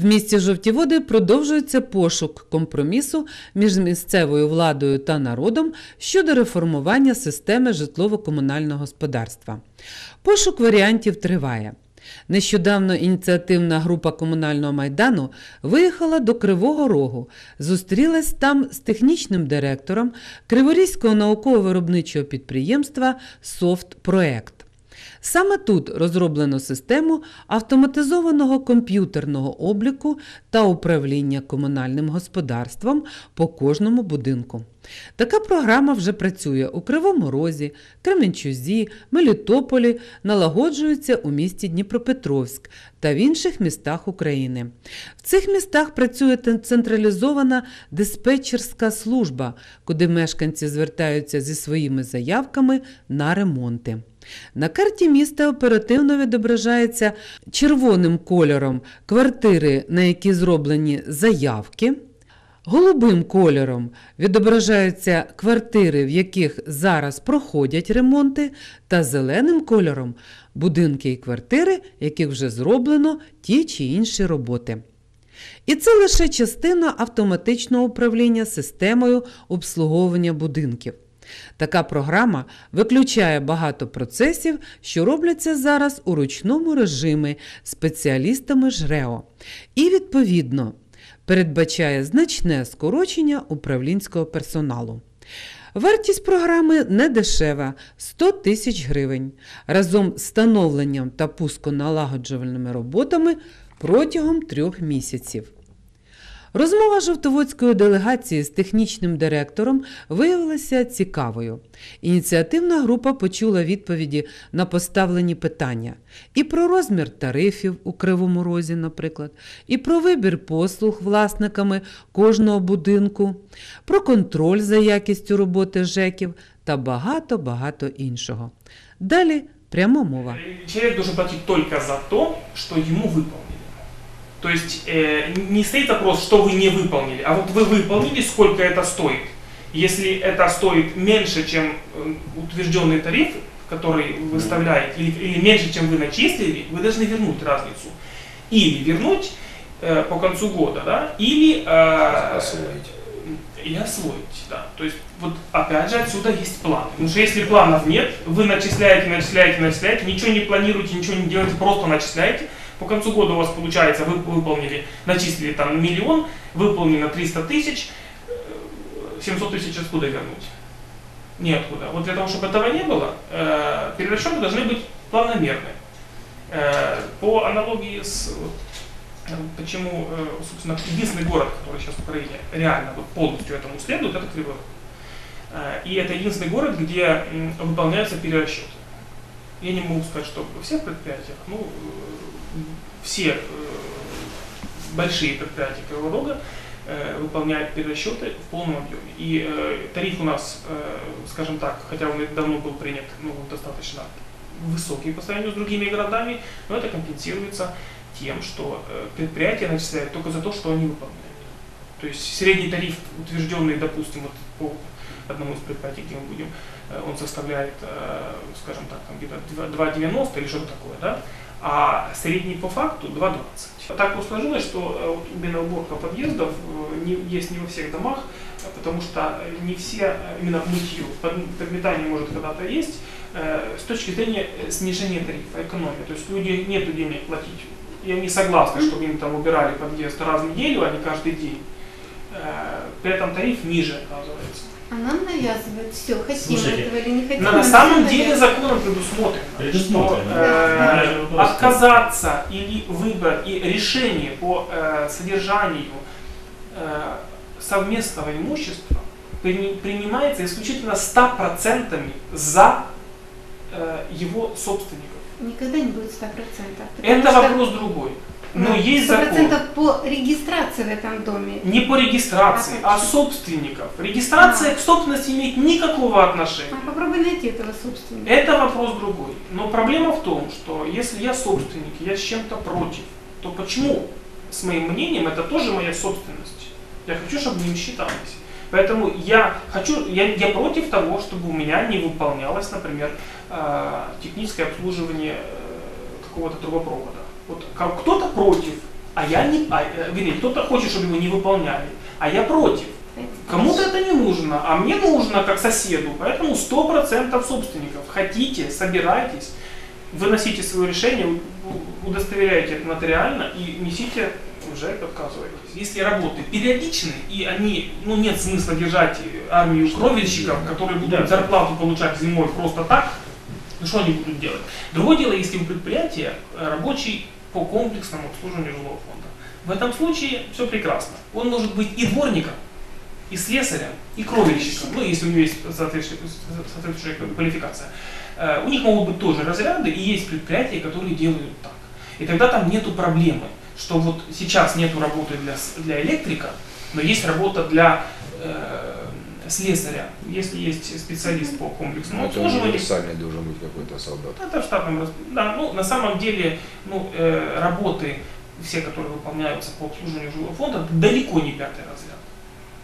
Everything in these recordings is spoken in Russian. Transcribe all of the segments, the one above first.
В місті Жовті Води продовжується пошук компромісу між місцевою владою та народом щодо реформування системи житлово-комунального господарства. Пошук варіантів триває. Нещодавно ініціативна група комунального майдану виїхала до Кривого Рогу, зустрілась там з технічним директором Криворізького науково-виробничого підприємства «Софтпроект». Саме тут розроблено систему автоматизованого комп'ютерного обліку та управління комунальним господарством по кожному будинку. Така програма вже працює у Кривому Розі, Кременчузі, Мелітополі, налагоджується у місті Дніпропетровськ та в інших містах України. В цих містах працює централізована диспетчерська служба, куди мешканці звертаються зі своїми заявками на ремонти. На карті міста оперативно відображається червоним кольором квартири, на які зроблені заявки. Голубим кольором відображаються квартири, в яких зараз проходять ремонти, та зеленим кольором будинки і квартири, яких вже зроблено ті чи інші роботи. І це лише частина автоматичного управління системою обслуговування будинків. Така програма виключає багато процесів, що робляться зараз у ручному режимі спеціалістами ЖРЕО. І, відповідно, передбачає значне скорочення управлінського персоналу. Вартість програми не дешева 100 тисяч гривень разом з встановленням та пусконалагоджувальними роботами протягом трьох місяців. Розмова жовтоводської делегації з технічним директором виявилася цікавою. Ініціативна група почула відповіді на поставлені питання і про розмір тарифів у Кривому Розі, наприклад, і про вибір послуг власниками кожного будинку, про контроль за якістю роботи ЖЕКів та багато-багато іншого. Далі пряма мова. Человек должен платить только за то, что ему выполнили. То есть э, не стоит вопрос, что вы не выполнили, а вот вы выполнили, сколько это стоит. Если это стоит меньше, чем э, утвержденный тариф, который вы выставляете, или, или меньше, чем вы начислили, вы должны вернуть разницу. Или вернуть э, по концу года, да, или э, Освоить. и освоить, да. То есть вот опять же отсюда есть план. Потому что если планов нет, вы начисляете, начисляете, начисляете, ничего не планируете, ничего не делаете, просто начисляете. По концу года у вас получается, вы выполнили, начислили там миллион, выполнено 300 тысяч, э, 700 тысяч откуда вернуть? Неоткуда. Вот для того, чтобы этого не было, э, перерасчеты должны быть планомерны. Э, по аналогии с э, почему, э, собственно, единственный город, который сейчас в Украине реально вот полностью этому следует, это Кривой. Э, И это единственный город, где выполняются перерасчеты. Я не могу сказать, что во всех предприятиях, ну, э, все э, большие предприятия Кривого Рога э, выполняют перерасчеты в полном объеме. И э, тариф у нас, э, скажем так, хотя он давно был принят, ну, достаточно высокий по сравнению с другими городами, но это компенсируется тем, что э, предприятия начисляют только за то, что они выполняют. То есть средний тариф, утвержденный, допустим, вот по одному из предприятий, где мы будем, э, он составляет, э, скажем так, там где-то 2 2,90 или что-то такое, да? А средний по факту 2,20. Так вот сложилось, что э, вот именно уборка подъездов э, не, есть не во всех домах, потому что не все э, именно мытье, под- подметание может когда-то есть, с точки зрения снижения тарифа, экономии. То есть люди нету денег платить. И они согласны, чтобы им там убирали подъезд раз в неделю, а не каждый день. При этом тариф ниже оказывается. А нам навязывают все, хотим Слушайте, этого или не хотим. Но на самом деле законом предусмотрено, Предусмотрено. что э, Да. вопрос. отказаться или выбор и решение по э, содержанию э, совместного имущества при- принимается исключительно 100% за э, его собственников. Никогда не будет 100%. потому Это что, вопрос другой. Но ну, есть закон. 100% по регистрации в этом доме. Не по регистрации, А а собственников. Регистрация А. к собственности имеет никакого отношения. А попробуй найти этого собственника. Это вопрос другой. Но проблема в том, что если я собственник, я с чем-то против, то почему с моим мнением это тоже моя собственность? Я хочу, чтобы им считалось. Поэтому я хочу, я, я против того, чтобы у меня не выполнялось, например, э, техническое обслуживание э, какого-то трубопровода. Вот кто-то против, А я не, а, э, вернее, кто-то хочет, чтобы его не выполняли, а я против. Кому-то это не нужно, а мне нужно как соседу, поэтому 100% собственников. Хотите, собирайтесь, выносите свое решение, удостоверяйте это нотариально и несите уже отказывайтесь. Если работы периодичны и они, ну нет смысла держать армию кровельщиков, которые будут Да. зарплату получать зимой просто так, ну что они будут делать? Другое дело, если у предприятия э, рабочий по комплексному обслуживанию жилого фонда. В этом случае все прекрасно. Он может быть и дворником, и слесарем, и кровельщиком, ну, если у него есть соответствующая, квалификация. Э, У них могут быть тоже разряды, и есть предприятия, которые делают так. И тогда там нету проблемы, что вот сейчас нету работы для, для электрика, но есть работа для э, слесаря, если есть специалист по комплексному Ну, это обслуживанию. универсальный должен быть какой-то солдат. Это в штатном Да, ну на самом деле ну, э, работы, все, которые выполняются по обслуживанию жилого фонда, далеко не пятый разряд.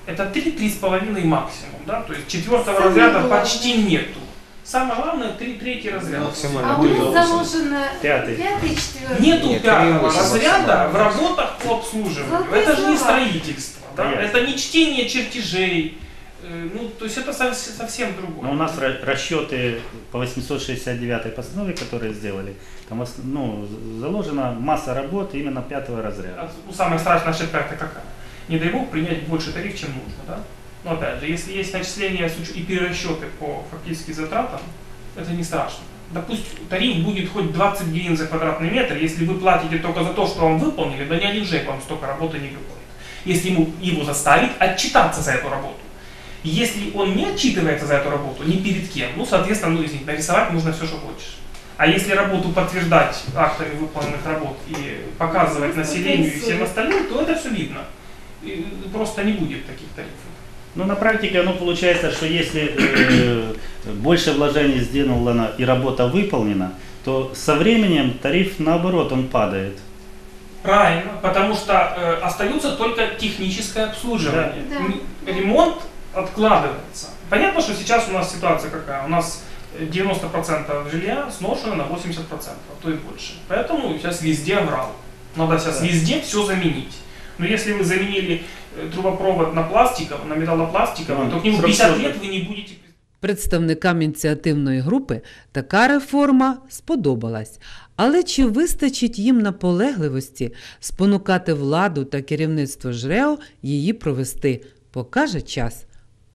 Это три-три с половиной максимум, да, то есть четвертого Самое разряда главное. почти нету. Самое главное три третий разряд. Максимально. А у нас заложено Пятый. пятый, четвертый. Нету Нет, пятого 3,8 разряда в работах по обслуживанию. Золотые это же не строительство, да? Это не чтение чертежей. Э, Ну, то есть это совсем, другое. Но у нас ра- расчеты по 869 постанове, которые сделали, там ну, заложена масса работ именно пятого разряда. А, самая страшная ошибка это какая? Не дай бог принять больше тариф, чем нужно, да? Но опять же, если есть начисления и перерасчеты по фактически затратам, это не страшно. Допустим, тариф будет хоть 20 гривен за квадратный метр, если вы платите только за то, что вам выполнили, да ни один ЖЭК вам столько работы не выполнит. Если ему, его заставить отчитаться за эту работу. Если он не отчитывается за эту работу, ни перед кем, ну, соответственно, ну, извините, нарисовать можно все, что хочешь. А если работу подтверждать актами выполненных работ и показывать населению и всем остальным, то это все видно. И просто не будет таких тарифов. Ну, на практике оно получается, что если э, больше вложений сделано и работа выполнена, то со временем тариф наоборот он падает. Правильно, потому что э, остается только техническое обслуживание. Да. Ремонт откладывается. Понятно, что сейчас у нас ситуация какая? У нас э, 90% жилья сношено на 80%, а то и больше. Поэтому сейчас везде аврал. Надо сейчас Да. везде все заменить. Но если вы заменили э, трубопровод на пластиковый, на металлопластиковый, Ну, то к нему срок 50 службы. лет вы не будете Представникам ініціативної групи така реформа сподобалась. Але чи вистачить їм наполегливості спонукати владу та керівництво ЖРЕО її провести, покаже час.